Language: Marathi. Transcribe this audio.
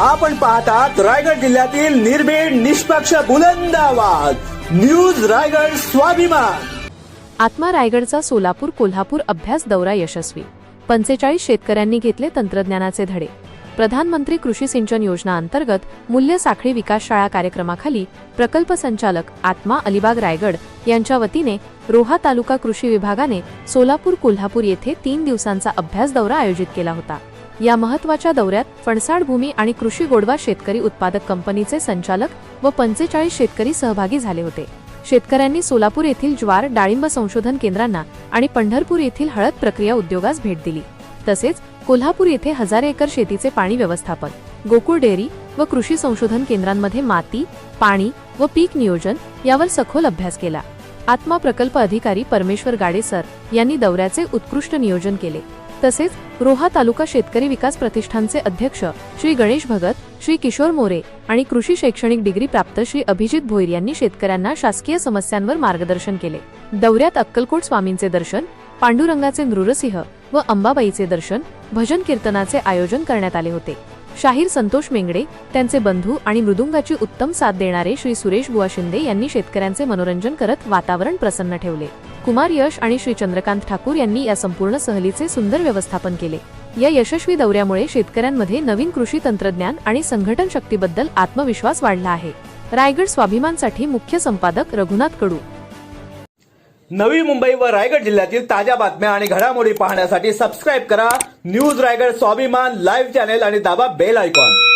आपण पाहतात रायगड जिल्ह्यातील निर्भीड निष्पक्ष बुलंद आवाज. न्यूज रायगड स्वाभिमान. आत्मा रायगडचा सोलापूर कोल्हापूर अभ्यास दौरा यशस्वी. पंचेचाळीस शेतकऱ्यांनी घेतले तंत्रज्ञानाचे धडे. प्रधानमंत्री कृषी सिंचन योजना अंतर्गत मूल्य साखळी विकास शाळा कार्यक्रमाखाली प्रकल्प संचालक आत्मा अलिबाग रायगड यांच्या वतीने रोहा तालुका कृषी विभागाने सोलापूर कोल्हापूर येथे तीन दिवसांचा अभ्यास दौरा आयोजित केला होता. या महत्त्वाच्या दौऱ्यात फणसाड भूमी आणि कृषी गोडवा शेतकरी उत्पादक कंपनीचे संचालक व पंचेचाळीस शेतकरी सहभागी झाले होते. शेतकऱ्यांनी सोलापूर येथील ज्वार डाळिंब संशोधन केंद्रांना आणि पंढरपूर येथील हळद प्रक्रिया उद्योगास भेट दिली. तसेच कोल्हापूर येथे हजार एकर शेतीचे पाणी व्यवस्थापन गोकुळ डेअरी व कृषी संशोधन केंद्रांमध्ये माती पाणी व पीक नियोजन यावर सखोल अभ्यास केला. आत्मा प्रकल्प अधिकारी परमेश्वर गाडे सर यांनी दौऱ्याचे उत्कृष्ट नियोजन केले. तसेच रोहा तालुका शेतकरी विकास प्रतिष्ठानचे अध्यक्ष श्री गणेश भगत श्री किशोर मोरे आणि कृषी शैक्षणिक डिग्री प्राप्त श्री अभिजित भोईर यांनी शेतकऱ्यांना शासकीय समस्यांवर मार्गदर्शन केले. दौऱ्यात अक्कलकोट स्वामींचे दर्शन पांडुरंगाचे नृरसिंह व अंबाबाईचे दर्शन भजन कीर्तनाचे आयोजन करण्यात आले होते. शाहीर संतोष मेंगडे त्यांचे बंधू आणि मृदुंगाची उत्तम साथ देणारे श्री सुरेश बुवा शिंदे यांनी शेतकऱ्यांचे मनोरंजन करत वातावरण प्रसन्न ठेवले. कुमार यश आणि श्री चंद्रकांत ठाकूर यांनी या संपूर्ण सहलीचे सुंदर व्यवस्थापन केले. या यशस्वी दौऱ्यामुळे शेतकऱ्यांमध्ये नवीन कृषी तंत्रज्ञान आणि संघटन शक्तीबद्दल आत्मविश्वास वाढला आहे. रायगड स्वाभिमानसाठी मुख्य संपादक रघुनाथ कडू. नवी मुंबई व रायगड जिल्ह्यातील ताज्या बातम्या आणि घडामोडी पाहण्यासाठी सबस्क्राईब करा. न्यूज रायगड स्वाभिमान लाईव्ह चॅनेल आणि दाबा बेल आयकॉन